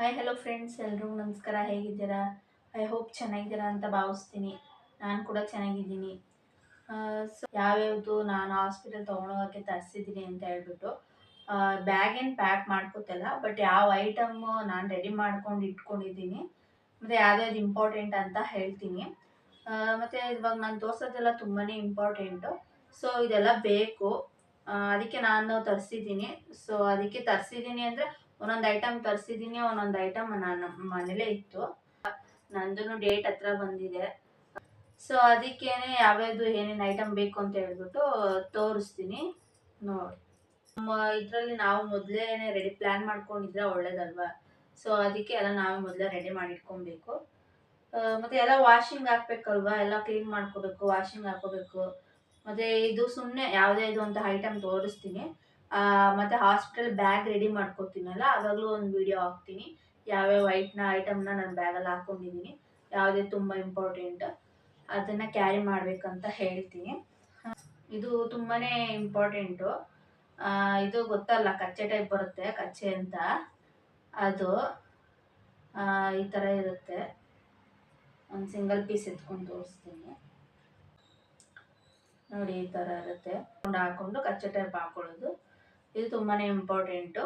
Hi hello friends ಎಲ್ರಿಗೂ ನಮಸ್ಕಾರ. ಹೇಗಿದ್ದೀರಾ? ಐ ಹೋಪ್ ಚೆನ್ನಾಗಿದ್ದೀರಾ ಅಂತ ಭಾವಿಸ್ತೀನಿ. ನಾನು ಕೂಡ ಚೆನ್ನಾಗಿದ್ದೀನಿ. ಸೊ ಯಾವ್ಯಾವುದು ನಾನು ಹಾಸ್ಪಿಟಲ್ ತೊಗೊಂಡೋಗೋಕ್ಕೆ ತರಿಸಿದ್ದೀನಿ ಅಂತ ಹೇಳ್ಬಿಟ್ಟು ಬ್ಯಾಗ್ ಏನು ಪ್ಯಾಕ್ ಮಾಡ್ಕೋತಲ್ಲ ಬಟ್ ಯಾವ ಐಟಮ್ ನಾನು ರೆಡಿ ಮಾಡ್ಕೊಂಡು ಇಟ್ಕೊಂಡಿದ್ದೀನಿ. ಮತ್ತು ಯಾವ್ಯಾವ್ದು ಇಂಪಾರ್ಟೆಂಟ್ ಅಂತ ಹೇಳ್ತೀನಿ. ಮತ್ತು ಇವಾಗ ನಾನು ತೋರ್ಸೋದೆಲ್ಲ ತುಂಬಾ ಇಂಪಾರ್ಟೆಂಟು ಸೊ ಇದೆಲ್ಲ ಬೇಕು. ಅದಕ್ಕೆ ನಾನು ತರಿಸಿದ್ದೀನಿ. ಸೊ ಅದಕ್ಕೆ ತರಿಸಿದ್ದೀನಿ ಅಂದರೆ ಒಂದೊಂದು ಐಟಮ್ ತರಿಸಿದ್ದೀನಿ ಒಂದೊಂದು ಐಟಮ್ ನಾನು ಮನೇಲೇ ಇತ್ತು. ನಂದು ಡೇಟ್ ಹತ್ರ ಬಂದಿದೆ. ಸೊ ಅದಕ್ಕೇನೆ ಯಾವ್ಯಾವುದು ಏನೇನು ಐಟಮ್ ಬೇಕು ಅಂತ ಹೇಳ್ಬಿಟ್ಟು ತೋರಿಸ್ತೀನಿ. ನೋಡಿ. ಇದರಲ್ಲಿ ನಾವು ಮೊದಲೇ ರೆಡಿ ಪ್ಲ್ಯಾನ್ ಮಾಡ್ಕೊಂಡಿದ್ರೆ ಒಳ್ಳೇದಲ್ವಾ? ಸೊ ಅದಕ್ಕೆ ಎಲ್ಲ ನಾವು ಮೊದಲೇ ರೆಡಿ ಮಾಡಿ ಇಟ್ಕೊಬೇಕು. ಆ, ಮತ್ತೆ ಎಲ್ಲ ವಾಷಿಂಗ್ ಹಾಕ್ಬೇಕಲ್ವಾ? ಎಲ್ಲ ಕ್ಲೀನ್ ಮಾಡ್ಕೋಬೇಕು ವಾಷಿಂಗ್ ಹಾಕೋಬೇಕು. ಮತ್ತೆ ಇದು ಸುಮ್ಮನೆ ಯಾವುದೇ ಇದು ಅಂತ ಐಟಮ್ ತೋರಿಸ್ತೀನಿ. ಮತ್ತೆ ಹಾಸ್ಪಿಟಲ್ ಬ್ಯಾಗ್ ರೆಡಿ ಮಾಡ್ಕೊತೀನಲ್ಲ ಆವಾಗಲೂ ಒಂದು ವಿಡಿಯೋ ಹಾಕ್ತೀನಿ. ಯಾವ್ಯಾವ ವೈಟ್ನ ಐಟಮ್ನ ನಾನು ಬ್ಯಾಗಲ್ಲಿ ಹಾಕ್ಕೊಂಡಿದ್ದೀನಿ ಯಾವುದೇ ತುಂಬ ಇಂಪಾರ್ಟೆಂಟ್ ಅದನ್ನು ಕ್ಯಾರಿ ಮಾಡಬೇಕಂತ ಹೇಳ್ತೀನಿ. ಇದು ತುಂಬಾ ಇಂಪಾರ್ಟೆಂಟು ಇದು ಗೊತ್ತಲ್ಲ, ಕಚ್ಚೆ ಟೈಪ್ ಬರುತ್ತೆ, ಕಚ್ಚೆ ಅಂತ. ಅದು ಈ ಥರ ಇರುತ್ತೆ. ಒಂದು ಸಿಂಗಲ್ ಪೀಸ್ ಎತ್ಕೊಂಡು ತೋರಿಸ್ತೀನಿ. ನೋಡಿ, ಈ ಥರ ಇರುತ್ತೆ. ಕೊಂಡು ಹಾಕೊಂಡು ಕಚ್ಚೆ ಟೈಪ್ ಹಾಕೊಳ್ಳೋದು. ಇದು ತುಂಬಾ ಇಂಪಾರ್ಟೆಂಟು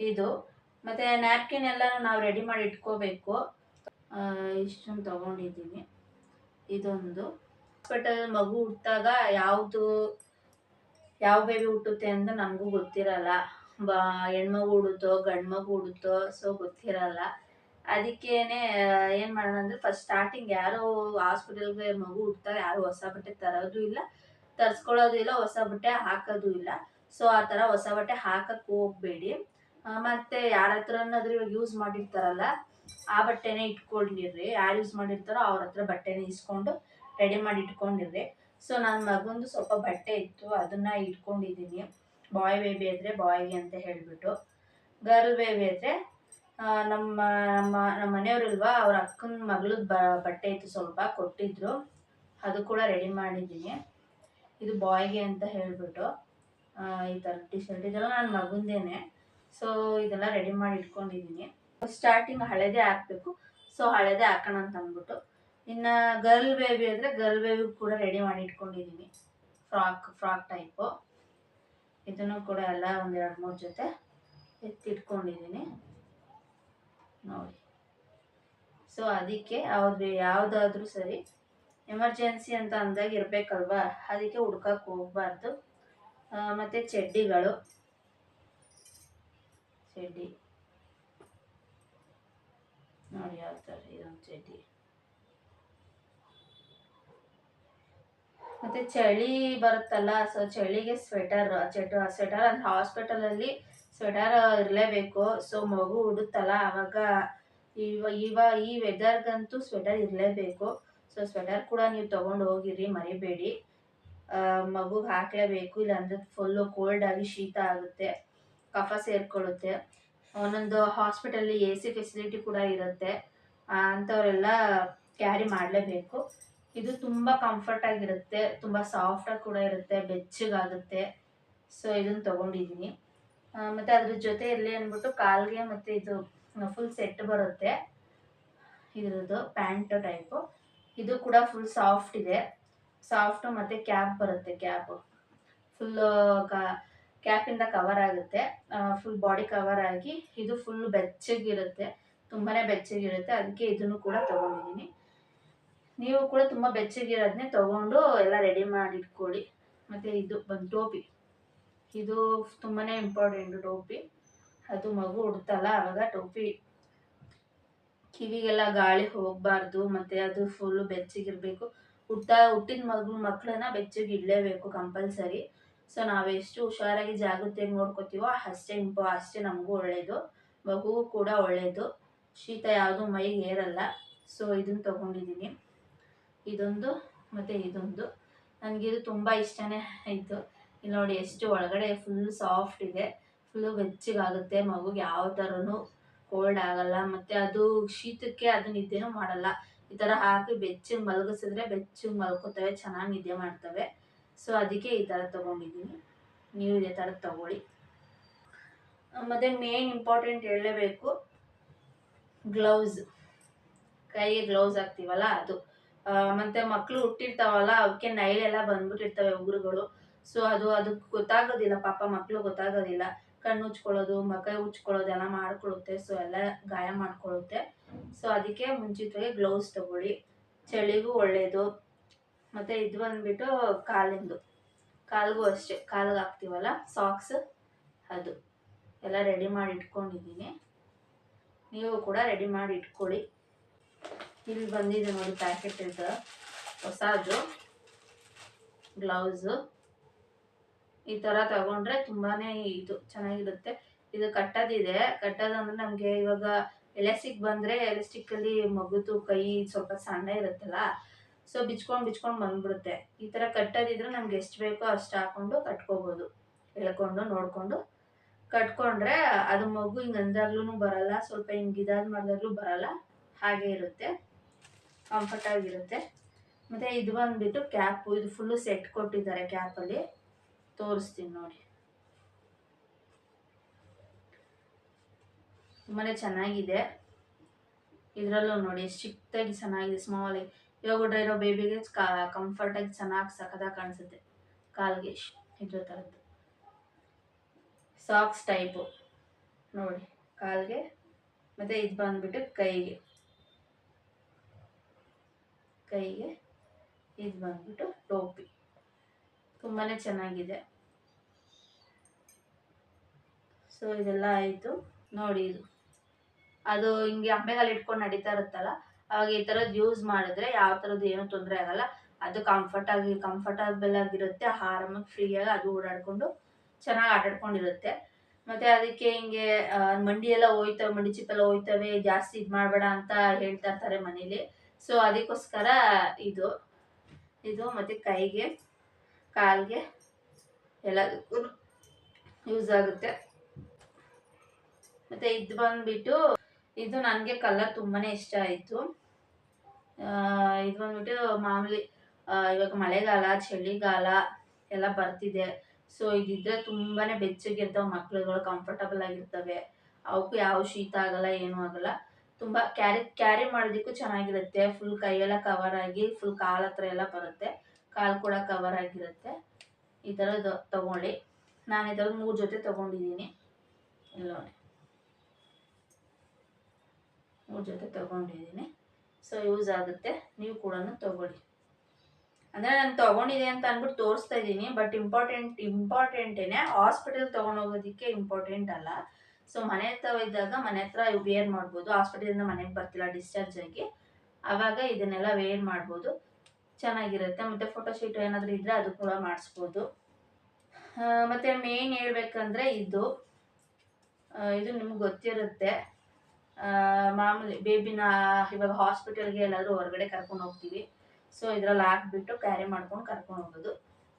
ಇದು ಮತ್ತು ನ್ಯಾಪ್ಕಿನ್ ಎಲ್ಲ ನಾವು ರೆಡಿ ಮಾಡಿ ಇಟ್ಕೋಬೇಕು. ಇಷ್ಟೊಂದು ತೊಗೊಂಡಿದ್ದೀನಿ ಇದೊಂದು. ಹಾಸ್ಪಿಟಲ್ ಮಗು ಹುಟ್ಟಿದಾಗ ಯಾವುದು, ಯಾವ ಬೇಬಿ ಹುಟ್ಟುತ್ತೆ ಅಂತ ನಮಗೂ ಗೊತ್ತಿರಲ್ಲ. ಬ, ಹೆಣ್ಮಗು ಹುಡುತ್ತೋ ಗಂಡು ಮಗು ಹುಡುತ್ತೋ ಸೊ ಗೊತ್ತಿರಲ್ಲ. ಅದಕ್ಕೇನೆ, ಏನು ಮಾಡೋಣ ಅಂದರೆ ಫಸ್ಟ್ ಸ್ಟಾರ್ಟಿಂಗ್ ಯಾರೋ ಹಾಸ್ಪಿಟಲ್ಗೆ ಮಗು ಹುಟ್ಟಿದಾಗ ಯಾರು ಹೊಸ ಬಟ್ಟೆ ತರೋದು ಇಲ್ಲ, ತರಿಸ್ಕೊಳ್ಳೋದು ಇಲ್ಲ, ಹೊಸ ಬಟ್ಟೆ ಹಾಕೋದು ಇಲ್ಲ. ಸೊ ಆ ಥರ ಹೊಸ ಬಟ್ಟೆ ಹಾಕಕ್ಕೆ ಹೋಗಬೇಡಿ. ಮತ್ತು ಯಾರ ಹತ್ರನಾದ್ರೂ ಇವಾಗ ಯೂಸ್ ಮಾಡಿರ್ತಾರಲ್ಲ, ಆ ಬಟ್ಟೆನೇ ಇಟ್ಕೊಂಡಿರ್ರಿ. ಯಾರು ಯೂಸ್ ಮಾಡಿರ್ತಾರೋ ಅವ್ರ ಹತ್ರ ಬಟ್ಟೆನೇ ಇಸ್ಕೊಂಡು ರೆಡಿ ಮಾಡಿ ಇಟ್ಕೊಂಡಿರ್ರಿ. ಸೊ ನನ್ನ ಮಗಂದು ಸ್ವಲ್ಪ ಬಟ್ಟೆ ಇತ್ತು, ಅದನ್ನು ಇಟ್ಕೊಂಡಿದ್ದೀನಿ ಬಾಯ್ ಬೇಬಿ ಆದರೆ ಬಾಯ್ಗೆ ಅಂತ ಹೇಳಿಬಿಟ್ಟು. ಗರ್ಲ್ ಬೇಬಿ ಆದರೆ ನಮ್ಮ ನಮ್ಮ ನಮ್ಮ ಮನೆಯವರಿಲ್ವಾ, ಅವ್ರ ಅಕ್ಕನ ಮಗಳದ್ದು ಬ, ಬಟ್ಟೆ ಇತ್ತು ಸ್ವಲ್ಪ ಕೊಟ್ಟಿದ್ರು. ಅದು ಕೂಡ ರೆಡಿ ಮಾಡಿದ್ದೀನಿ ಇದು ಬಾಯ್ಗೆ ಅಂತ ಹೇಳಿಬಿಟ್ಟು. ಈ ಥರ ಟಿ ಶರ್ಟ್ ಇದೆಲ್ಲ ನಾನು ಮಗುಂದೇನೆ. ಸೊ ಇದೆಲ್ಲ ರೆಡಿ ಮಾಡಿ ಇಟ್ಕೊಂಡಿದ್ದೀನಿ ಸ್ಟಾರ್ಟಿಂಗ್ ಹಳೇದೇ ಹಾಕಬೇಕು. ಸೊ ಹಳೇದೇ ಹಾಕೋಣ ಅಂತ ಅಂದ್ಬಿಟ್ಟು. ಇನ್ನು ಗರ್ಲ್ ಬೇಬಿ ಅಂದರೆ ಗರ್ಲ್ ಬೇಬಿ ಕೂಡ ರೆಡಿ ಮಾಡಿ ಇಟ್ಕೊಂಡಿದ್ದೀನಿ ಫ್ರಾಕ್ ಫ್ರಾಕ್ ಟೈಪು ಇದನ್ನು ಕೂಡ ಎಲ್ಲ ಒಂದೆರಡು ಮೂರು ಜೊತೆ ಎತ್ತಿಟ್ಕೊಂಡಿದ್ದೀನಿ ನೋಡಿ. ಸೊ ಅದಕ್ಕೆ ಅವ್ರದ್ದು ಯಾವುದಾದ್ರೂ ಸರಿ ಎಮರ್ಜೆನ್ಸಿ ಅಂತ ಅಂದಾಗ ಇರಬೇಕಲ್ವಾ? ಅದಕ್ಕೆ ಹುಡ್ಕಕ್ಕೆ ಹೋಗ್ಬಾರ್ದು. ಮತ್ತು ಚಡ್ಡಿಗಳು ಚಡ್ಡಿ ನೋಡಿ ಯಾವ ಥರ ಇದೊಂದು ಚಡ್ಡಿ ಮತ್ತು ಚಳಿ ಬರುತ್ತಲ್ಲ ಸೊ ಚಳಿಗೆ ಸ್ವೆಟರ್ ಚಡ್ಡು ಸ್ವೆಟರ್ ಅಂದರೆ ಹಾಸ್ಪಿಟಲಲ್ಲಿ ಸ್ವೆಟರ್ ಇರಲೇಬೇಕು. ಸೊ ಮಗು ಉಡುತ್ತಲ್ಲ, ಆವಾಗ ಇವ ಇವ, ಈ ವೆದರ್ಗಂತೂ ಸ್ವೆಟರ್ ಇರಲೇಬೇಕು. ಸೊ ಸ್ವೆಟರ್ ಕೂಡ ನೀವು ತೊಗೊಂಡು ಹೋಗಿರಿ, ಮರಿಬೇಡಿ. ಮಗುಗೆ ಹಾಕಲೇಬೇಕು, ಇಲ್ಲಾಂದರೆ ಫುಲ್ಲು ಕೋಲ್ಡ್ ಆಗಿ ಶೀತ ಆಗುತ್ತೆ, ಕಫ ಸೇರ್ಕೊಳ್ಳುತ್ತೆ ಒಂದೊಂದು ಹಾಸ್ಪಿಟಲಲ್ಲಿ ಎ ಸಿ ಫೆಸಿಲಿಟಿ ಕೂಡ ಇರುತ್ತೆ. ಅಂಥವರೆಲ್ಲ ಕ್ಯಾರಿ ಮಾಡಲೇಬೇಕು. ಇದು ತುಂಬ ಕಂಫರ್ಟ್ ಆಗಿರುತ್ತೆ, ತುಂಬ ಸಾಫ್ಟಾಗಿ ಕೂಡ ಇರುತ್ತೆ, ಬೆಚ್ಚಗಾಗುತ್ತೆ. ಸೊ ಇದನ್ನು ತೊಗೊಂಡಿದ್ದೀನಿ ಮತ್ತು ಅದ್ರ ಜೊತೆಯಲ್ಲಿ ಅಂದ್ಬಿಟ್ಟು ಕಾಲ್ಗೆ ಮತ್ತು ಇದು ಫುಲ್ ಸೆಟ್ ಬರುತ್ತೆ. ಇದ್ರದ್ದು ಪ್ಯಾಂಟ್ ಟೈಪು ಇದು ಕೂಡ ಫುಲ್ ಸಾಫ್ಟ್ ಇದೆ. ಸಾಫ್ಟು ಮತ್ತು ಕ್ಯಾಪ್ ಬರುತ್ತೆ ಕ್ಯಾಪ್. ಫುಲ್ ಕ್ಯಾಪ್ ಕ್ಯಾಪಿಂದ ಕವರ್ ಆಗುತ್ತೆ. ಫುಲ್ ಬಾಡಿ ಕವರ್ ಆಗಿ ಇದು ಫುಲ್ ಬೆಚ್ಚಗಿರುತ್ತೆ. ತುಂಬಾ ಬೆಚ್ಚಗಿರುತ್ತೆ. ಅದಕ್ಕೆ ಇದನ್ನು ಕೂಡ ತಗೊಂಡಿದ್ದೀನಿ. ನೀವು ಕೂಡ ತುಂಬ ಬೆಚ್ಚಗಿರೋದನ್ನೇ ತಗೊಂಡು ಎಲ್ಲ ರೆಡಿ ಮಾಡಿ ಇಟ್ಕೊಳ್ಳಿ ಮತ್ತು ಇದು ಬಂದು ಟೋಪಿ. ಇದು ತುಂಬಾನೇ ಇಂಪಾರ್ಟೆಂಟ್ ಟೋಪಿ. ಅದು ಮಗು ಉಡ್ತಲ್ಲ ಆವಾಗ ಟೋಪಿ. ಕಿವಿಗೆಲ್ಲ ಗಾಳಿ ಹೋಗಬಾರ್ದು, ಮತ್ತು ಅದು ಫುಲ್ಲು ಬೆಚ್ಚಗಿರಬೇಕು. ಹುಟ್ಟ ಹುಟ್ಟಿದ ಮಗು ಮಕ್ಕಳನ್ನ ಬೆಚ್ಚಗೆ ಇಡಲೇಬೇಕು ಕಂಪಲ್ಸರಿ. ಸೊ ನಾವೆಷ್ಟು ಹುಷಾರಾಗಿ ಜಾಗೃತಿಯಾಗಿ ನೋಡ್ಕೋತೀವೋ ಅಷ್ಟೇ ಇಂಪ, ಅಷ್ಟೇ ನಮಗೂ ಒಳ್ಳೆಯದು ಮಗುವು ಕೂಡ ಒಳ್ಳೆಯದು ಶೀತ ಯಾವುದು ಮೈಗೆ ಏರಲ್ಲ. ಸೊ ಇದನ್ನು ತೊಗೊಂಡಿದ್ದೀನಿ ಇದೊಂದು ಮತ್ತು ಇದೊಂದು. ನನಗಿದು ತುಂಬ ಇಷ್ಟನೇ ಆಯಿತು. ಇಲ್ಲಿ ನೋಡಿ ಎಷ್ಟು ಒಳಗಡೆ ಫುಲ್ ಸಾಫ್ಟ್ ಇದೆ. ಫುಲ್ಲು ಬೆಚ್ಚಗಾಗುತ್ತೆ. ಮಗುಗೆ ಯಾವ ಥರನೂ ಕೋಲ್ಡ್ ಆಗಲ್ಲ. ಮತ್ತು ಅದು ಶೀತಕ್ಕೆ ಅದು ನಿದ್ದೆನೂ ಮಾಡಲ್ಲ. ಈ ಥರ ಹಾಕಿ ಬೆಚ್ಚಗೆ ಮಲಗಿಸಿದ್ರೆ ಬೆಚ್ಚಗೆ ಮಲ್ಕೋತವೆ, ಚೆನ್ನಾಗಿ ನಿದ್ದೆ ಮಾಡ್ತವೆ. ಸೊ ಅದಕ್ಕೆ ಈ ಥರ ತೊಗೊಂಡಿದ್ದೀನಿ. ನೀವು ಇದೇ ಥರ ತಗೊಳ್ಳಿ. ಮತ್ತು ಮೇನ್ ಇಂಪಾರ್ಟೆಂಟ್ ಹೇಳಲೇಬೇಕು. ಗ್ಲೌಸ್ ಕೈಗೆ ಗ್ಲೌಸ್ ಹಾಕ್ತೀವಲ್ಲ ಅದು. ಮತ್ತು ಮಕ್ಕಳು ಹುಟ್ಟಿರ್ತಾವಲ್ಲ ಅವಕ್ಕೆ ನೈಲೆಲ್ಲ ಬಂದ್ಬಿಟ್ಟಿರ್ತವೆ ಉಗುರುಗಳು ಸೊ ಅದು, ಅದಕ್ಕೆ ಗೊತ್ತಾಗೋದಿಲ್ಲ, ಪಾಪ ಮಕ್ಕಳು ಗೊತ್ತಾಗೋದಿಲ್ಲ. ಕಣ್ಣು ಉಚ್ಕೊಳ್ಳೋದು, ಮಕ ಉಚ್ಕೊಳ್ಳೋದು ಎಲ್ಲ ಮಾಡ್ಕೊಳ್ಳುತ್ತೆ ಸೊ ಎಲ್ಲ ಗಾಯ ಮಾಡ್ಕೊಳ್ಳುತ್ತೆ ಸೊ ಅದಕ್ಕೆ ಮುಂಚಿತವಾಗಿ ಗ್ಲೌಸ್ ತಗೊಳ್ಳಿ. ಚಳಿಗೂ ಒಳ್ಳೆಯದು ಮತ್ತು ಇದು ಬಂದ್ಬಿಟ್ಟು ಕಾಲಿಂದು. ಕಾಲಿಗೂ ಅಷ್ಟೇ. ಕಾಲಿಗೆ ಹಾಕ್ತೀವಲ್ಲ? ಸಾಕ್ಸ್ ಅದು. ಎಲ್ಲ ರೆಡಿ ಮಾಡಿ ಇಟ್ಕೊಂಡಿದ್ದೀನಿ. ನೀವು ಕೂಡ ರೆಡಿ ಮಾಡಿ ಇಟ್ಕೊಳ್ಳಿ. ಇಲ್ಲಿ ಬಂದಿದೆ ನೋಡಿ ಪ್ಯಾಕೆಟ್ ಇದು. ಹೊಸದು. ಗ್ಲೌಸು ಈ ಥರ ತಗೊಂಡ್ರೆ ತುಂಬಾನೇ ಇದು ಚೆನ್ನಾಗಿರುತ್ತೆ. ಇದು ಕಟ್ಟೋದಿದೆ. ಕಟ್ಟೋದಂದ್ರೆ ನಮಗೆ ಇವಾಗ ಎಲೆಸ್ಟಿಕ್ ಬಂದರೆ ಎಲೆಸ್ಟಿಕ್ಕಲ್ಲಿ ಮಗುತು ಕೈ ಸ್ವಲ್ಪ ಸಣ್ಣ ಇರುತ್ತಲ್ಲ, ಸೊ ಬಿಚ್ಕೊಂಡು ಬಿಚ್ಕೊಂಡು ಬಂದ್ಬಿಡುತ್ತೆ. ಈ ಥರ ಕಟ್ಟೋದಿದ್ರೆ ನಮ್ಗೆ ಎಷ್ಟು ಬೇಕೋ ಅಷ್ಟು ಹಾಕೊಂಡು ಕಟ್ಕೋಬೋದು. ಎಳ್ಕೊಂಡು ನೋಡಿಕೊಂಡು ಕಟ್ಕೊಂಡ್ರೆ ಅದು ಮಗು ಹಿಂಗೆ ಅಂದಾಗ್ಲೂ ಬರಲ್ಲ, ಸ್ವಲ್ಪ ಹಿಂಗೆ ಇದಾದ ಮಾಡಿದಾಗ್ಲೂ ಬರಲ್ಲ. ಹಾಗೆ ಇರುತ್ತೆ. ಕಂಫರ್ಟ್ ಆಗಿರುತ್ತೆ ಮತ್ತು ಇದು ಬಂದ್ಬಿಟ್ಟು ಕ್ಯಾಪು ಇದು ಫುಲ್ಲು ಸೆಟ್ ಕೊಟ್ಟಿದ್ದಾರೆ ಕ್ಯಾಪಲ್ಲಿ ತೋರಿಸ್ತೀನಿ ನೋಡಿ. ತುಂಬಾ ಚೆನ್ನಾಗಿದೆ. ಇದರಲ್ಲೂ ನೋಡಿ ಚಿಕ್ಕದಾಗಿ ಚೆನ್ನಾಗಿದೆ ಸ್ಮಾಲಾಗಿ ಇವಾಗ ಇರೋ ಬೇಬಿಗೆ ಕಂಫರ್ಟಾಗಿ ಚೆನ್ನಾಗಿ ಸಖತ್ತಾಗಿ ಕಾಣಿಸುತ್ತೆ. ಕಾಲ್ಗೆ ಇದ್ರ ಥರದ್ದು ಸಾಕ್ಸ್ ಟೈಪು ನೋಡಿ, ಕಾಲ್ಗೆ ಮತ್ತು ಇದು ಬಂದ್ಬಿಟ್ಟು ಕೈಗೆ. ಕೈಗೆ ಇದು ಬಂದ್ಬಿಟ್ಟು ಟೋಪಿ. ತುಂಬಾ ಚೆನ್ನಾಗಿದೆ. ಸೊ ಇದೆಲ್ಲ ಆಯಿತು. ನೋಡಿ ಇದು. ಅದು ಹಿಂಗೆ ಅಂಬೆಗಾಲು ಇಟ್ಕೊಂಡು ನಡೀತಾ ಇರುತ್ತಲ್ಲ, ಅವಾಗ ಈ ಥರದ್ದು ಯೂಸ್ ಮಾಡಿದ್ರೆ ಯಾವ ಥರದ್ದು ಏನೂ ತೊಂದರೆ ಆಗಲ್ಲ. ಅದು ಕಂಫರ್ಟ್ ಆಗಿ ಕಂಫರ್ಟಬಲ್ ಆಗಿರುತ್ತೆ. ಆರಾಮಾಗಿ ಫ್ರೀಯಾಗಿ ಅದು ಓಡಾಡಿಕೊಂಡು ಚೆನ್ನಾಗಿ ಆಟಾಡ್ಕೊಂಡಿರುತ್ತೆ ಮತ್ತು ಅದಕ್ಕೆ ಹಿಂಗೆ ಮಂಡಿ ಎಲ್ಲ ಹೋಯ್ತವೆ, ಮಂಡಿ ಚಿಪ್ಪೆಲ್ಲ ಹೋಯ್ತವೆ, ಜಾಸ್ತಿ ಇದು ಮಾಡಬೇಡ ಅಂತ ಹೇಳ್ತಾ ಇರ್ತಾರೆ ಮನೇಲಿ. ಸೊ ಅದಕ್ಕೋಸ್ಕರ ಇದು. ಇದು ಮತ್ತು ಕೈಗೆ ಕಾಲ್ಗೆ ಎಲ್ಲದಕ್ಕೂ ಯೂಸ್ ಆಗುತ್ತೆ. ಮತ್ತು ಇದು ಬಂದ್ಬಿಟ್ಟು ಇದು ನನಗೆ ಕಲರ್ ತುಂಬಾ ಇಷ್ಟ ಆಯಿತು. ಇದು ಬಂದ್ಬಿಟ್ಟು ಮಾಮೂಲಿ ಇವಾಗ ಮಳೆಗಾಲ, ಚಳಿಗಾಲ ಎಲ್ಲ ಬರ್ತಿದೆ. ಸೊ ಇದಿದ್ರೆ ತುಂಬಾ ಬೆಚ್ಚಗಿರ್ತಾವೆ ಮಕ್ಳುಗಳು ಕಂಫರ್ಟಬಲ್ ಆಗಿರ್ತವೆ. ಅವಕ್ಕೂ ಯಾವ ಶೀತ ಆಗಲ್ಲ, ಏನೂ ಆಗಲ್ಲ. ತುಂಬ ಕ್ಯಾರಿ ಕ್ಯಾರಿ ಮಾಡೋದಕ್ಕೂ ಚೆನ್ನಾಗಿರುತ್ತೆ. ಫುಲ್ ಕೈಯೆಲ್ಲ ಕವರ್ ಆಗಿ ಫುಲ್ ಕಾಲ ಹತ್ರ ಎಲ್ಲ ಬರುತ್ತೆ. ಕಾಲು ಕೂಡ ಕವರ್ ಆಗಿರುತ್ತೆ. ಈ ಥರ ತಗೊಳ್ಳಿ ನಾನು ಈ ಥರ ಮೂರು ಜೊತೆ ತಗೊಂಡಿದ್ದೀನಿ ನೋಡಿ. ಮೂರು ಜೊತೆ ತಗೊಂಡಿದ್ದೀನಿ ಸೊ ಯೂಸ್ ಆಗುತ್ತೆ. ನೀವು ಕೂಡ ತಗೊಳ್ಳಿ. ಅಂದರೆ ನಾನು ತೊಗೊಂಡಿದೆ ಅಂತ ಅಂದ್ಬಿಟ್ಟು ತೋರಿಸ್ತಾ ಇದ್ದೀನಿ. ಬಟ್ ಇಂಪಾರ್ಟೆಂಟ್ ಇಂಪಾರ್ಟೆಂಟೇನೆ ಹಾಸ್ಪಿಟಲ್ ತೊಗೊಂಡೋಗೋದಕ್ಕೆ ಇಂಪಾರ್ಟೆಂಟ್ ಅಲ್ಲ. ಸೊ ಮನೆ ಹತ್ರ ಇದ್ದಾಗ ಮನೆ ಹತ್ರ ವೇರ್ ಮಾಡ್ಬೋದು. ಹಾಸ್ಪಿಟಲಿಂದ ಮನೆಗೆ ಬರ್ತಿಲ್ಲ ಡಿಸ್ಚಾರ್ಜ್ ಆಗಿ. ಆವಾಗ ಇದನ್ನೆಲ್ಲ ವೇರ್ ಮಾಡ್ಬೋದು. ಚೆನ್ನಾಗಿರುತ್ತೆ. ಮತ್ತು ಫೋಟೋಶೂಟ್ ಏನಾದರೂ ಇದ್ದರೆ ಅದು ಕೂಡ ಮಾಡಿಸ್ಬೋದು. ಮತ್ತು ಮೇನ್ ಹೇಳ್ಬೇಕಂದ್ರೆ ಇದು. ಇದು ನಿಮ್ಗೆ ಗೊತ್ತಿರುತ್ತೆ. ಮಾಮೂಲಿ ಬೇಬಿನ ಇವಾಗ ಹಾಸ್ಪಿಟಲ್ಗೆ ಎಲ್ಲಾದರೂ ಹೊರಗಡೆ ಕರ್ಕೊಂಡು ಹೋಗ್ತೀವಿ. ಸೊ ಇದರಲ್ಲಿ ಹಾಕ್ಬಿಟ್ಟು ಕ್ಯಾರಿ ಮಾಡ್ಕೊಂಡು ಕರ್ಕೊಂಡು ಹೋಗೋದು.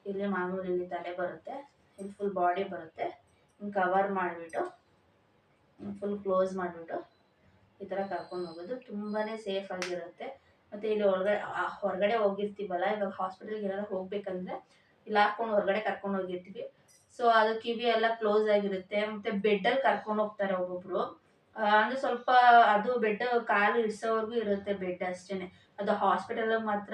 ಇಲ್ಲಿ ಮಾಮೂಲಿ ಇಲ್ಲಿ ತಲೆ ಬರುತ್ತೆ ಇಲ್ಲಿ ಫುಲ್ ಬಾಡಿ ಬರುತ್ತೆ. ಹಿಂಗೆ ಕವರ್ ಮಾಡಿಬಿಟ್ಟು ಫುಲ್ ಕ್ಲೋಸ್ ಮಾಡಿಬಿಟ್ಟು ಈ ಥರ ಕರ್ಕೊಂಡು ಹೋಗೋದು. ತುಂಬಾ ಸೇಫ್ ಆಗಿರುತ್ತೆ. ಮತ್ತು ಇಲ್ಲಿ ಆ, ಹೊರಗಡೆ ಹೋಗಿರ್ತೀವಲ್ಲ ಇವಾಗ ಹಾಸ್ಪಿಟಲ್ಗೆ ಏನಾದ್ರು ಹೋಗ್ಬೇಕಂದ್ರೆ ಇಲ್ಲಿ ಹಾಕ್ಕೊಂಡು ಹೊರಗಡೆ ಕರ್ಕೊಂಡು ಹೋಗಿರ್ತೀವಿ. ಸೊ ಅದು ಕಿವಿ ಎಲ್ಲ ಕ್ಲೋಸ್ ಆಗಿರುತ್ತೆ. ಮತ್ತು ಬೆಡ್ಡಲ್ಲಿ ಕರ್ಕೊಂಡು ಹೋಗ್ತಾರೆ ಒಬ್ಬೊಬ್ರು. ಅಂದರೆ ಅಂದ್ರೆ ಸ್ವಲ್ಪ ಅದು ಬೆಡ್ ಕಾಲು ಇಡ್ಸೋವರೆಗೂ ಇರುತ್ತೆ ಬೆಡ್ ಅಷ್ಟೇ ಅದು ಹಾಸ್ಪಿಟಲ್ ಮಾತ್ರ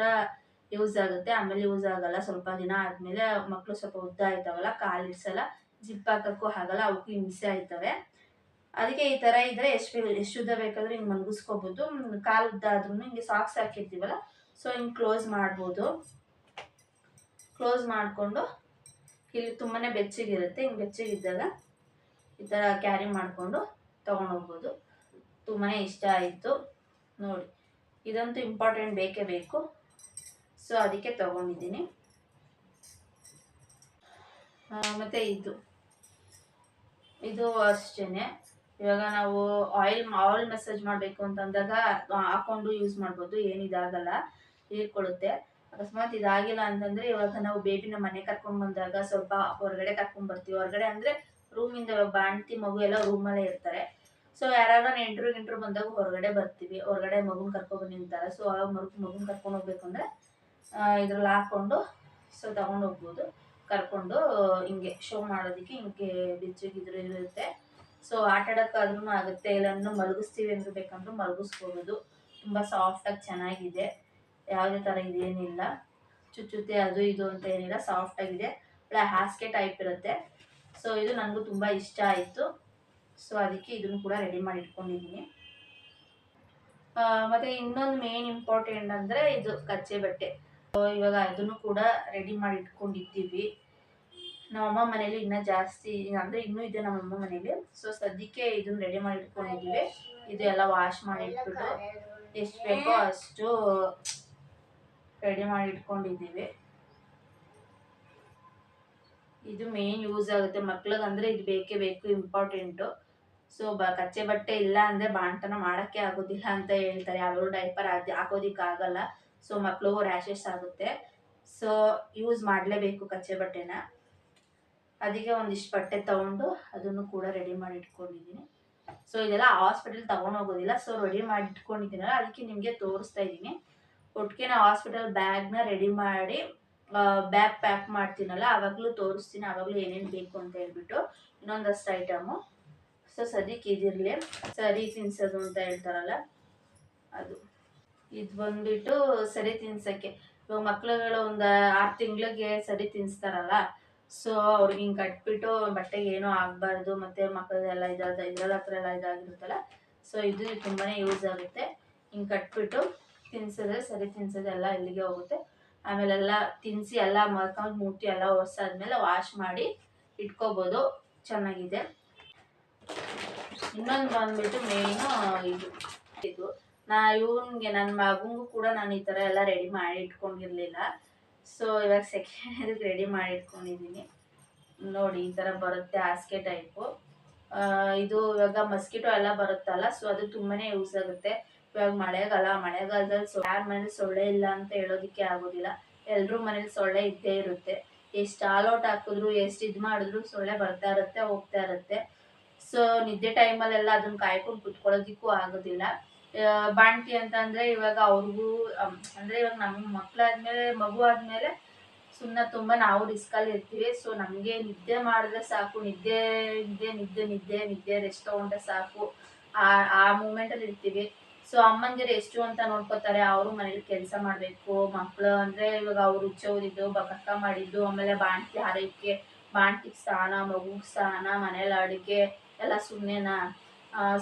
ಯೂಸ್ ಆಗುತ್ತೆ. ಆಮೇಲೆ ಯೂಸ್ ಆಗಲ್ಲ. ಸ್ವಲ್ಪ ದಿನ ಆದಮೇಲೆ ಮಕ್ಕಳು ಸ್ವಲ್ಪ ಉದ್ದ ಆಯ್ತಾವಲ್ಲ ಕಾಲು ಇಡ್ಸಲ್ಲ ಜಿಪ್ ಹಾಕಕ್ಕೂ ಆಗಲ್ಲ ಅವಕ್ಕೂ ಹಿಂಸೆ ಆಯ್ತವೆ. ಅದಕ್ಕೆ ಈ ಥರ ಇದ್ದರೆ ಎಷ್ಟು ಎಷ್ಟು ಉದ್ದ ಬೇಕಾದರೂ ಹಿಂಗೆ ಮಲಗಿಸ್ಕೋಬೋದು. ಕಾಲು ಆದ್ರೂ ಹಿಂಗೆ ಸಾಕ್ಸ್ ಹಾಕಿರ್ತೀವಲ್ಲ ಸೊ ಹಿಂಗೆ ಕ್ಲೋಸ್ ಮಾಡ್ಬೋದು. ಕ್ಲೋಸ್ ಮಾಡಿಕೊಂಡು ಇಲ್ಲಿ ತುಂಬಾ ಬೆಚ್ಚಗಿರುತ್ತೆ. ಹಿಂಗೆ ಬೆಚ್ಚಗಿದ್ದಾಗ ಈ ಥರ ಕ್ಯಾರಿ ಮಾಡಿಕೊಂಡು ತೊಗೊಂಡೋಗ್ಬೋದು. ತುಂಬಾ ಇಷ್ಟ ಆಯಿತು. ನೋಡಿ, ಇದಂತೂ ಇಂಪಾರ್ಟೆಂಟ್ ಬೇಕೇ ಬೇಕು. ಸೊ ಅದಕ್ಕೆ ತೊಗೊಂಡಿದ್ದೀನಿ. ಮತ್ತು ಇದು. ಇದು ಅಷ್ಟೇ ಇವಾಗ ನಾವು ಆಯಿಲ್ ಆಯಿಲ್ ಮೆಸೇಜ್ ಮಾಡಬೇಕು ಅಂತಂದಾಗ ಹಾಕೊಂಡು ಯೂಸ್ ಮಾಡ್ಬೋದು ಏನಿದಾಗಲ್ಲ ಹೀರ್ಕೊಳ್ಳುತ್ತೆ ಅಕಸ್ಮಾತ್ ಇದಾಗಿಲ್ಲ ಅಂತಂದ್ರೆ ಇವಾಗ ನಾವು ಬೇಬಿನ ಮನೆ ಕರ್ಕೊಂಡು ಬಂದಾಗ ಸ್ವಲ್ಪ ಹೊರಗಡೆ ಕರ್ಕೊಂಡು ಬರ್ತೀವಿ. ಹೊರಗಡೆ ಅಂದ್ರೆ ರೂಮಿಂದ ಬಾಣ್ತಿ ಮಗು ಎಲ್ಲ ರೂಮಲ್ಲೇ ಇರ್ತಾರೆ. ಸೊ ಯಾರು ನೆಂಟರು ಗಿಂಟ್ರು ಬಂದಾಗ ಹೊರಗಡೆ ಬರ್ತೀವಿ. ಹೊರಗಡೆ ಮಗುನ ಕರ್ಕೊಬನ್ನಿ ಅಂತಾರೆ ಸೊ ಆ ಮಗು ಮಗುನ ಕರ್ಕೊಂಡು ಹೋಗ್ಬೇಕು ಅಂದ್ರೆ ಇದ್ರಲ್ಲಿ ಹಾಕೊಂಡು ಸೊ ತಗೊಂಡು ಹೋಗ್ಬೋದು. ಕರ್ಕೊಂಡು, ಹಿಂಗೆ ಶೋ ಮಾಡೋದಕ್ಕೆ ಹಿಂಗೆ ಬೆಚ್ಚಗಿದ್ರು ಇರುತ್ತೆ. ಸೊ ಆಟ ಆಡೋಕ್ಕಾದ್ರೂ ಆಗುತ್ತೆ. ಇಲ್ಲಾಂದ್ರೂ ಮಲಗಿಸ್ತೀವಿ ಅಂದ್ರೆ ಬೇಕಂದ್ರೂ ಮಲಗಿಸ್ಬೋದು. ತುಂಬ ಸಾಫ್ಟಾಗಿ ಚೆನ್ನಾಗಿದೆ. ಯಾವುದೇ ಥರ ಇದೇನಿಲ್ಲ. ಚುಚ್ಚುತ್ತೆ, ಅದು ಇದು ಅಂತ ಏನಿಲ್ಲ. ಸಾಫ್ಟಾಗಿದೆ ಒಳ್ಳೆ ಹಾಸಿಗೆ ಟೈಪ್ ಇರುತ್ತೆ. ಸೊ ಇದು ನನಗೂ ತುಂಬ ಇಷ್ಟ ಆಯಿತು. ಸೊ ಅದಕ್ಕೆ ಇದನ್ನು ಕೂಡ ರೆಡಿ ಮಾಡಿ ಇಟ್ಕೊಂಡಿದ್ದೀನಿ. ಮತ್ತು ಇನ್ನೊಂದು ಮೇನ್ ಇಂಪಾರ್ಟೆಂಟ್ ಅಂದರೆ ಇದು ಕಚ್ಚೆ ಬಟ್ಟೆ. ಇವಾಗ ಅದನ್ನು ಕೂಡ ರೆಡಿ ಮಾಡಿ ಇಟ್ಕೊಂಡಿದ್ದೀವಿ. ನಮ್ಮಮ್ಮ ಮನೇಲಿ ಇನ್ನೂ ಜಾಸ್ತಿ ಅಂದರೆ ಇನ್ನೂ ಇದೆ ನಮ್ಮಮ್ಮ ಮನೇಲಿ. ಸೊ ಸದ್ಯಕ್ಕೆ ಇದನ್ನ ರೆಡಿ ಮಾಡಿ ಇಟ್ಕೊಂಡಿದ್ದೀವಿ ಇದು ಎಲ್ಲ ವಾಶ್ ಮಾಡಿ ಇಟ್ಬಿಟ್ಟು ಎಷ್ಟು ಬೇಕೋ ಅಷ್ಟು ರೆಡಿ ಮಾಡಿ ಇಟ್ಕೊಂಡಿದ್ದೀವಿ ಇದು ಮೇನ್ ಯೂಸ್ ಆಗುತ್ತೆ. ಮಕ್ಳಿಗೆ ಅಂದರೆ ಇದು ಬೇಕೇ ಬೇಕು ಇಂಪಾರ್ಟೆಂಟು ಸೊ ಬ, ಕಚ್ಚೆ ಬಟ್ಟೆ ಇಲ್ಲ ಅಂದರೆ ಬಾಣ್ತನ ಮಾಡೋಕ್ಕೆ ಆಗೋದಿಲ್ಲ ಅಂತ ಹೇಳ್ತಾರೆ. ಯಾವ್ಯಾವ ಡೈಪರ್ ಹಾಕೋದಿಕ್ ಆಗಲ್ಲ. ಸೊ ಮಕ್ಳಿಗೂ ರ್ಯಾಶಸ್ ಆಗುತ್ತೆ. ಸೊ ಯೂಸ್ ಮಾಡಲೇಬೇಕು ಕಚ್ಚೆ ಬಟ್ಟೆನ. ಅದಕ್ಕೆ ಒಂದಿಷ್ಟು ಬಟ್ಟೆ ತೊಗೊಂಡು ಅದನ್ನು ಕೂಡ ರೆಡಿ ಮಾಡಿ ಇಟ್ಕೊಂಡಿದ್ದೀನಿ ಸೊ ಇದೆಲ್ಲ ಹಾಸ್ಪಿಟಲ್ ತಗೊಂಡು ಹೋಗೋದಿಲ್ಲ. ಸೊ ರೆಡಿ ಮಾಡಿ ಇಟ್ಕೊಂಡಿದ್ದೀನಲ್ಲ ಅದಕ್ಕೆ ನಿಮಗೆ ತೋರಿಸ್ತಾ ಇದ್ದೀನಿ. ಒಟ್ಟಿಗೆ ನಾ ಹಾಸ್ಪಿಟಲ್ ಬ್ಯಾಗ್ನ ರೆಡಿ ಮಾಡಿ ಬ್ಯಾಗ್ ಪ್ಯಾಕ್ ಮಾಡ್ತೀನಲ್ಲ ಆವಾಗಲೂ ತೋರಿಸ್ತೀನಿ ಆವಾಗಲೂ ಏನೇನು ಬೇಕು ಅಂತ ಹೇಳ್ಬಿಟ್ಟು ಇನ್ನೊಂದಷ್ಟು ಐಟಮು ಸೊ ಸದ್ಯಕ್ಕೆ ಇದಿರಲಿ. ಸರಿ ತಿನ್ಸೋದು ಅಂತ ಹೇಳ್ತಾರಲ್ಲ, ಅದು. ಇದು ಬಂದ್ಬಿಟ್ಟು ಸರಿ ತಿನ್ಸೋಕ್ಕೆ. ಇವಾಗ ಮಕ್ಳುಗಳು ಒಂದು ಆರು ತಿಂಗಳಿಗೆ ಸರಿ ತಿನ್ನಿಸ್ತಾರಲ್ಲ ಸೊ ಅವ್ರಿಗೆ ಹಿಂಗೆ ಕಟ್ಬಿಟ್ಟು ಬಟ್ಟೆಗೆ ಏನೂ ಆಗಬಾರ್ದು, ಮತ್ತು ಮಕ್ಕಳದೆಲ್ಲ ಇದಾದ ಇದ್ರಲ್ಲಿ ಹತ್ರ ಎಲ್ಲ ಇದಾಗಿರುತ್ತಲ್ಲ, ಸೊ ಇದು ತುಂಬಾ ಯೂಸ್ ಆಗುತ್ತೆ. ಹಿಂಗೆ ಕಟ್ಬಿಟ್ಟು ತಿನ್ಸಿದ್ರೆ ಸರಿ ತಿನ್ಸೋದೆಲ್ಲ ಇಲ್ಲಿಗೆ ಹೋಗುತ್ತೆ. ಆಮೇಲೆಲ್ಲ ತಿನ್ನಿಸಿ ಎಲ್ಲ ಮರ್ಕೊಂಡು ಮೂಟಿ ಎಲ್ಲ ಒರೆಸಾದ್ಮೇಲೆ ವಾಶ್ ಮಾಡಿ ಇಟ್ಕೋಬೋದು. ಚೆನ್ನಾಗಿದೆ. ಇನ್ನೊಂದು ಬಂದ್ಬಿಟ್ಟು ಮೇಯ್ನು ಇದು. ಇದು. ನಾ ಇವನಿಗೆ ನನ್ನ ಮಗನಿಗೂ ಕೂಡ ನಾನು ಈ ಥರ ಎಲ್ಲ ರೆಡಿ ಮಾಡಿ ಇಟ್ಕೊಂಡಿರಲಿಲ್ಲ. ಸೊ ಇವಾಗ ಸೆಕೆಂಡ್ ರೆಡಿ ಮಾಡಿ ಇಟ್ಕೊಂಡಿದ್ದೀನಿ ನೋಡಿ, ಈ ಥರ ಬರುತ್ತೆ ಹಾಸಿಗೆ ಟೈಪು ಇದು ಇವಾಗ ಮಸ್ಕಿಟೋ ಎಲ್ಲ ಬರುತ್ತಲ್ಲ ಸೊ ಅದು ತುಂಬಾ ಯೂಸ್ ಆಗುತ್ತೆ. ಇವಾಗ ಮಳೆಗಾಲ, ಮಳೆಗಾಲದಲ್ಲಿ ಸೊ ಯಾರ ಮನೇಲಿ ಸೊಳ್ಳೆ ಇಲ್ಲ ಅಂತ ಹೇಳೋದಕ್ಕೆ ಆಗೋದಿಲ್ಲ. ಎಲ್ಲರೂ ಮನೇಲಿ ಸೊಳ್ಳೆ ಇದ್ದೇ ಇರುತ್ತೆ. ಎಷ್ಟು ಆಲ್ಔಟ್ ಹಾಕಿದ್ರು, ಎಷ್ಟು ಇದು ಮಾಡಿದ್ರು ಸೊಳ್ಳೆ ಬರ್ತಾ ಇರುತ್ತೆ, ಹೋಗ್ತಾ ಇರುತ್ತೆ. ಸೊ ನಿದ್ದೆ ಟೈಮಲ್ಲೆಲ್ಲ ಅದನ್ನ ಕಾಯ್ಕೊಂಡು ಕುತ್ಕೊಳ್ಳೋದಿಕ್ಕೂ ಆಗೋದಿಲ್ಲ. ಬಾಣ್ತಿ ಅಂತ ಅಂದ್ರೆ ಇವಾಗ ಅವ್ರಿಗೂ ಅಂದ್ರೆ ಇವಾಗ ನಮ್ಮ ಮಕ್ಕಳಾದ್ಮೇಲೆ ಮಗು ಆದ್ಮೇಲೆ ಸುಮ್ಮನೆ ತುಂಬ ನಾವು ರಿಸ್ಕಲ್ಲಿ ಇರ್ತೀವಿ. ಸೊ ನಮಗೆ ನಿದ್ದೆ ಮಾಡಿದ್ರೆ ಸಾಕು, ನಿದ್ದೆ ನಿದ್ದೆ ನಿದ್ದೆ ನಿದ್ದೆ ನಿದ್ದೆ ರೆಸ್ಟ್ ತಗೊಂಡ್ರೆ ಸಾಕು. ಆ ಆ ಮೂಮೆಂಟಲ್ಲಿ ಇರ್ತೀವಿ. ಸೊ ಅಮ್ಮಂದಿರು ಎಷ್ಟು ಅಂತ ನೋಡ್ಕೋತಾರೆ. ಅವರು ಮನೇಲಿ ಕೆಲಸ ಮಾಡಬೇಕು. ಮಕ್ಕಳು ಅಂದರೆ ಇವಾಗ ಅವ್ರು ಉಚ್ಚೋದಿದ್ದು ಬಕಕ್ಕ ಮಾಡಿದ್ದು, ಆಮೇಲೆ ಬಾಣ್ತಿ ಹಾರೈಕೆ, ಬಾಣ್ತಿಗೆ ಸ್ನಾನ, ಮಗುಗೆ ಸ್ನಾನ, ಮನೇಲಿ ಅಡುಗೆ ಎಲ್ಲ ಸುಮ್ಮನೆನಾ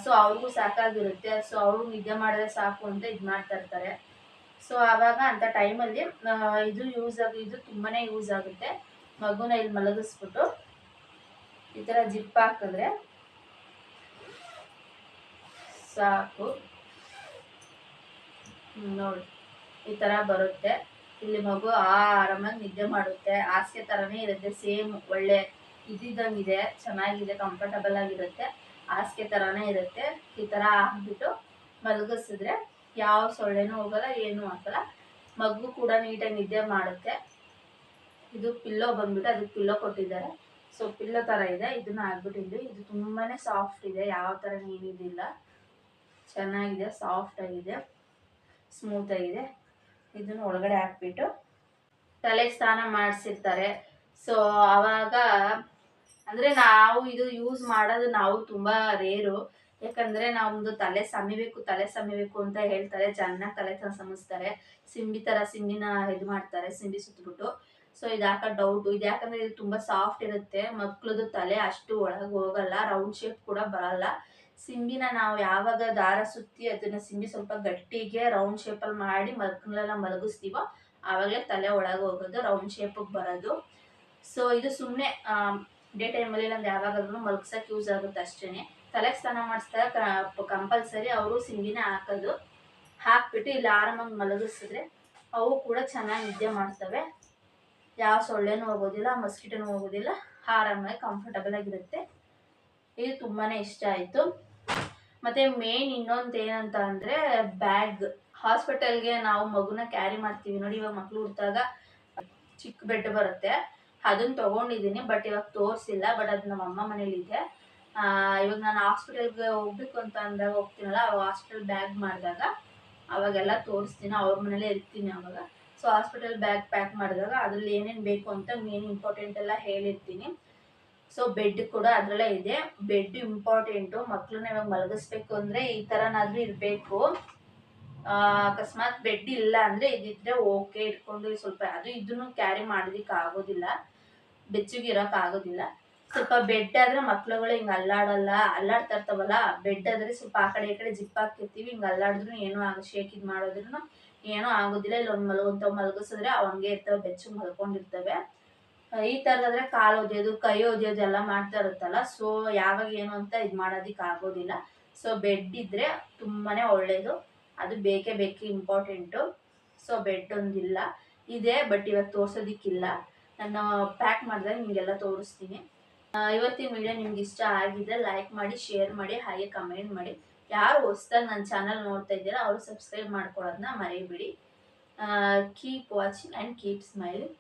ಸೊ ಅವ್ರಿಗೂ ಸಾಕಾಗಿರುತ್ತೆ. ಸೊ ಅವರು ನಿದ್ದೆ ಮಾಡಿದ್ರೆ ಸಾಕು ಅಂತ ಇದು ಮಾಡ್ತಾ ಇರ್ತಾರೆ. ಸೊ ಆವಾಗ ಅಂಥ ಟೈಮಲ್ಲಿ ಇದು ಯೂಸ್ ಆಗಿ, ಇದು ತುಂಬಾ ಯೂಸ್ ಆಗುತ್ತೆ. ಮಗುನ ಇಲ್ಲಿ ಮಲಗಿಸ್ಬಿಟ್ಟು ಈ ಥರ ಜಿಪ್ ಹಾಕಿದ್ರೆ ಸಾಕು. ನೋಡಿ. ಈ ಥರ ಬರುತ್ತೆ. ಇಲ್ಲಿ ಮಗು ಆರಾಮಾಗಿ ನಿದ್ದೆ ಮಾಡುತ್ತೆ. ಹಾಸಿಗೆ ಥರನೇ ಇರುತ್ತೆ. ಸೇಮ್ ಒಳ್ಳೆ ಇದ್ದಿದ್ದಂಗಿದೆ ಚೆನ್ನಾಗಿದೆ ಕಂಫರ್ಟಬಲ್ ಆಗಿರುತ್ತೆ. ಹಾಸಿಗೆ ಥರನೇ ಇರುತ್ತೆ. ಈ ಥರ ಹಾಕ್ಬಿಟ್ಟು ಮಲಗಿಸಿದ್ರೆ ಯಾವ ಸೊಳ್ಳೆನೂ ಹೋಗಲ್ಲ, ಏನೂ ಆಗಲ್ಲ. ಮಗು ಕೂಡ ನೀಟಾಗಿ ನಿದ್ದೆ ಮಾಡುತ್ತೆ. ಇದು ಪಿಲ್ಲೋ ಬಂದ್ಬಿಟ್ಟು ಅದಕ್ಕೆ ಪಿಲ್ಲೋ ಕೊಟ್ಟಿದ್ದಾರೆ. ಸೊ ಪಿಲ್ಲೋ ಥರ ಇದೆ. ಇದನ್ನ ಹಾಕ್ಬಿಟ್ಟಿದ್ವಿ ಇದು ತುಂಬಾ ಸಾಫ್ಟ್ ಇದೆ. ಯಾವ ಥರ ಏನಿದಿಲ್ಲ ಚೆನ್ನಾಗಿದೆ, ಸಾಫ್ಟ್ ಆಗಿದೆ, ಸ್ಮೂತ್ ಆಗಿದೆ. ಇದನ್ನ ಒಳಗಡೆ ಹಾಕ್ಬಿಟ್ಟು ತಲೆಗೆ ಸ್ನಾನ ಮಾಡಿಸಿರ್ತಾರೆ. ಸೊ ಆವಾಗ ಅಂದರೆ ನಾವು ಇದು ಯೂಸ್ ಮಾಡೋದು ನಾವು ತುಂಬಾ ರೇರು ಯಾಕಂದ್ರೆ ನಮ್ದು ತಲೆ ಸಮಿಬೇಕು ತಲೆ ಸಮಿಬೇಕು ಅಂತ ಹೇಳ್ತಾರೆ. ಚೆನ್ನಾಗಿ ತಲೆ ಸಮಿಸ್ತಾರೆ. ಸಿಂಬಿ ತರ ಸಿಂಬಿನ ಇದು ಮಾಡ್ತಾರೆ, ಸಿಂಬಿ ಸುತ್ತಬಿಟ್ಟು ಸೊ ಇದು ಹಾಕೋ ಡೌಟು ಇದು ಯಾಕಂದ್ರೆ ಇದು ತುಂಬಾ ಸಾಫ್ಟ್ ಇರುತ್ತೆ. ಮಕ್ಳದ್ದು ತಲೆ ಅಷ್ಟು ಒಳಗೆ ಹೋಗಲ್ಲ ರೌಂಡ್ ಶೇಪ್ ಕೂಡ ಬರಲ್ಲ. ಸಿಂಬಿನ ನಾವು ಯಾವಾಗ ದಾರ ಸುತ್ತಿ ಅದನ್ನ ಸಿಂಬಿ ಸ್ವಲ್ಪ ಗಟ್ಟಿಗೆ ರೌಂಡ್ ಶೇಪಲ್ಲಿ ಮಾಡಿ ಮಲ್ಕನ್ನೆಲ್ಲ ಮಲಗಿಸ್ತೀವೋ, ಆವಾಗಲೇ ತಲೆ ಒಳಗೆ ಹೋಗೋದು ರೌಂಡ್ ಶೇಪಿಗೆ ಬರೋದು. ಸೊ ಇದು ಸುಮ್ಮನೆ ಡೇ ಟೈಮಲ್ಲಿ ನಮ್ದು ಯಾವಾಗಾದ್ರೂ ಮಲಗ್ಸೋಕೆ ಯೂಸ್ ಆಗುತ್ತೆ ಅಷ್ಟೇ ತಲೆಗೆ ಸ್ನಾನ ಮಾಡಿಸಿದಾಗ ಕಂಪಲ್ಸರಿ ಅವರು ಸಿಂಗಿನೇ ಹಾಕೋದು. ಹಾಕ್ಬಿಟ್ಟು ಇಲ್ಲಿ ಆರಾಮಾಗಿ ಮಲಗಿಸಿದ್ರೆ ಅವು ಕೂಡ ಚೆನ್ನಾಗಿ ನಿದ್ದೆ ಮಾಡ್ತವೆ. ಯಾವ ಸೊಳ್ಳೆನೂ ಹೋಗೋದಿಲ್ಲ, ಮಸ್ಕಿಟೋನು ಹೋಗೋದಿಲ್ಲ, ಆರಾಮಾಗಿ ಕಂಫರ್ಟಬಲ್ ಆಗಿರುತ್ತೆ. ಇದು ತುಂಬಾ ಇಷ್ಟ ಆಯಿತು. ಮತ್ತು ಮೇನ್ ಇನ್ನೊಂದು ಏನಂತ ಅಂದರೆ ಬ್ಯಾಗ್ ಹಾಸ್ಪಿಟಲ್ಗೆ ನಾವು ಮಗುನ ಕ್ಯಾರಿ ಮಾಡ್ತೀವಿ. ನೋಡಿ ಇವಾಗ ಮಕ್ಕಳು ಹುಟ್ಟಿದಾಗ ಚಿಕ್ಕ ಬೆಡ್ ಬರುತ್ತೆ. ಅದನ್ನ ತಗೊಂಡಿದ್ದೀನಿ ಬಟ್ ಇವಾಗ ತೋರಿಸಿಲ್ಲ ಬಟ್ ಅದು ನಮ್ಮ ಅಮ್ಮ ಮನೇಲಿದೆ ಇವಾಗ ನಾನು ಹಾಸ್ಪಿಟಲ್ಗೆ ಹೋಗ್ಬೇಕು ಅಂತ ಅಂದಾಗ ಹೋಗ್ತೀನಲ್ಲ ಅವಾಗ ಹಾಸ್ಪಿಟಲ್ ಬ್ಯಾಗ್ ಮಾಡಿದಾಗ, ಅವಾಗೆಲ್ಲ ತೋರಿಸ್ತೀನಿ, ಅವ್ರ ಮನೇಲೇ ಇರ್ತೀನಿ ಅವಾಗ. ಸೊ ಹಾಸ್ಪಿಟಲ್ ಬ್ಯಾಗ್ ಪ್ಯಾಕ್ ಮಾಡಿದಾಗ ಅದ್ರಲ್ಲಿ ಏನೇನು ಬೇಕು ಅಂತ ಮೇನ್ ಇಂಪಾರ್ಟೆಂಟ್ ಎಲ್ಲ ಹೇಳಿರ್ತೀನಿ. ಸೊ ಬೆಡ್ ಕೂಡ ಅದರಲ್ಲೇ ಇದೆ. ಬೆಡ್ ಇಂಪಾರ್ಟೆಂಟು ಮಕ್ಕಳನ್ನ ಇವಾಗ ಮಲಗಿಸ್ಬೇಕು ಅಂದರೆ ಈ ಥರನಾದರೂ ಇರಬೇಕು. ಅಕಸ್ಮಾತ್ ಬೆಡ್ ಇಲ್ಲ ಅಂದರೆ ಇದಿದ್ರೆ ಓಕೆ ಇಟ್ಕೊಂಡು ಸ್ವಲ್ಪ, ಅದು ಇದನ್ನು ಕ್ಯಾರಿ ಮಾಡೋದಿಕ್ಕೆ ಆಗೋದಿಲ್ಲ ಬೆಚ್ಚಗೆ ಇರೋಕೆ ಆಗೋದಿಲ್ಲ. ಸ್ವಲ್ಪ ಬೆಡ್ ಆದ್ರೆ ಮಕ್ಳುಗಳು ಹಿಂಗೆ ಅಲ್ಲಾಡಲ್ಲ, ಅಲ್ಲಾಡ್ತಾ ಇರ್ತಾವಲ್ಲ ಬೆಡ್ ಆದ್ರೆ ಸ್ವಲ್ಪ ಆ ಕಡೆ ಈ ಕಡೆ ಜಿಪ್ ಹಾಕಿರ್ತೀವಿ ಹಿಂಗೆ ಅಲ್ಲಾಡಿದ್ರು ಏನೂ ಆಗ ಶೇಕ್ ಇದು ಮಾಡೋದ್ರೂ ಏನೂ ಆಗೋದಿಲ್ಲ. ಇಲ್ಲಿ ಒಂದ್ ಮಲಗುವಂಥವು ಮಲಗಿಸಿದ್ರೆ ಅವಂಗೆ ಇರ್ತವೆ, ಬೆಚ್ಚಗೆ ಮಲ್ಕೊಂಡಿರ್ತವೆ. ಈ ಥರದಾದ್ರೆ ಕಾಲು ಒದೆಯೋದು, ಕೈ ಒದ್ಯೋದು ಎಲ್ಲ ಮಾಡ್ತಾ ಇರುತ್ತಲ್ಲ ಸೊ ಯಾವಾಗ ಏನು ಅಂತ ಇದು ಮಾಡೋದಿಕ್ಕೆ ಆಗೋದಿಲ್ಲ. ಸೊ ಬೆಡ್ ಇದ್ರೆ ತುಂಬಾನೇ ಒಳ್ಳೇದು. ಅದು ಬೇಕೇ ಬೇಕು ಇಂಪಾರ್ಟೆಂಟು ಸೊ ಬೆಡ್ ಒಂದಿಲ್ಲ. ಇದೆ ಬಟ್ ಇವಾಗ ತೋರ್ಸೋದಿಕ್ಕಿಲ್ಲ. ನಾನು ಪ್ಯಾಕ್ ಮಾಡಿದಾಗ ನಿಮಗೆಲ್ಲ ತೋರಿಸ್ತೀನಿ. ಇವತ್ತಿನ ವಿಡಿಯೋ ನಿಮ್ಗೆ ಇಷ್ಟ ಆಗಿದ್ರೆ ಲೈಕ್ ಮಾಡಿ ಶೇರ್ ಮಾಡಿ, ಹಾಗೆ ಕಮೆಂಟ್ ಮಾಡಿ. ಯಾರು ಹೊಸ್ದಾಗಿ ನನ್ನ ಚಾನಲ್ ನೋಡ್ತಾ ಇದ್ದೀರಾ ಅವರು ಸಬ್ಸ್ಕ್ರೈಬ್ ಮಾಡ್ಕೊಳ್ಳೋದನ್ನ ಮರೆಯಬೇಡಿ keep watching and keep smiling